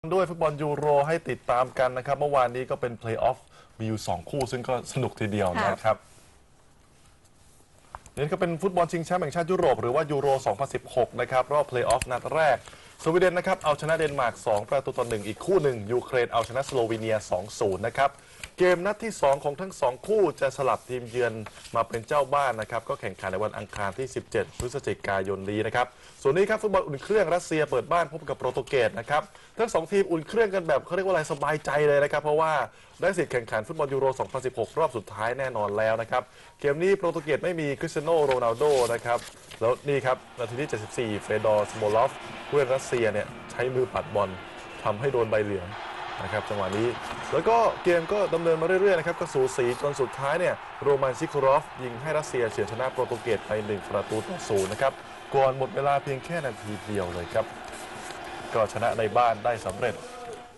ด้วยฟุตบอลยูโรให้ติดตามกันนะครับ เมื่อวานนี้ก็เป็นเพลย์ออฟมีอยู่ 2 คู่ ซึ่งก็สนุกทีเดียวค่ะนะครับนี่ก็เป็นฟุตบอลชิงแชมป์แห่งชาติยุโรป หรือว่ายูโร 2016 นะครับ รอบเพลย์ออฟนัดแรก สวีเดนนะครับเอาชนะเดนมาร์ก 2 ประตูต่อ1อีกคู่หนึ่งยูเครนเอาชนะสโลวีเนีย 2-0 นะครับ เกมนัดที่ 2 ของทั้ง 2 คู่จะสลับทีมเยือนมาเป็นเจ้าบ้านนะครับ ก็แข่งขันในวันอังคารที่ 17 พฤศจิกายนนี้นะครับ ส่วนนี้ครับฟุตบอลอุ่นเครื่องรัสเซียเปิดบ้านพบกับโปรตุเกสนะครับ ทั้ง 2 ทีมอุ่นเครื่องกันแบบเขาเรียกว่าอะไรสบายใจเลยนะครับ เพราะว่าได้สิทธิ์แข่งขันฟุตบอลยูโร 2016 รอบสุดท้ายแน่นอนแล้วนะครับ เกมนี้โปรตุเกสไม่มีคริสเตียโนโรนัลโดนะครับ แล้วนี่ครับนาทีที่ 74 เฟดอร์สโมลอฟผู้เล่นรัสเซียเนี่ยใช้มือปัดบอลทำให้โดนใบเหลืองนะครับจังหวะนี้ แล้วก็เกมก็ดำเนินมาเรื่อยๆนะครับก็สูสีจนสุดท้ายเนี่ยโรมันซิโครอฟ ยิงให้รัสเซียเฉียชนะโปรตุเกสไป 1 ประตูต่อศูนย์นะครับก่อนหมดเวลาเพียงแค่นาทีเดียวเลยครับ ก็ชนะในบ้านได้สำเร็จ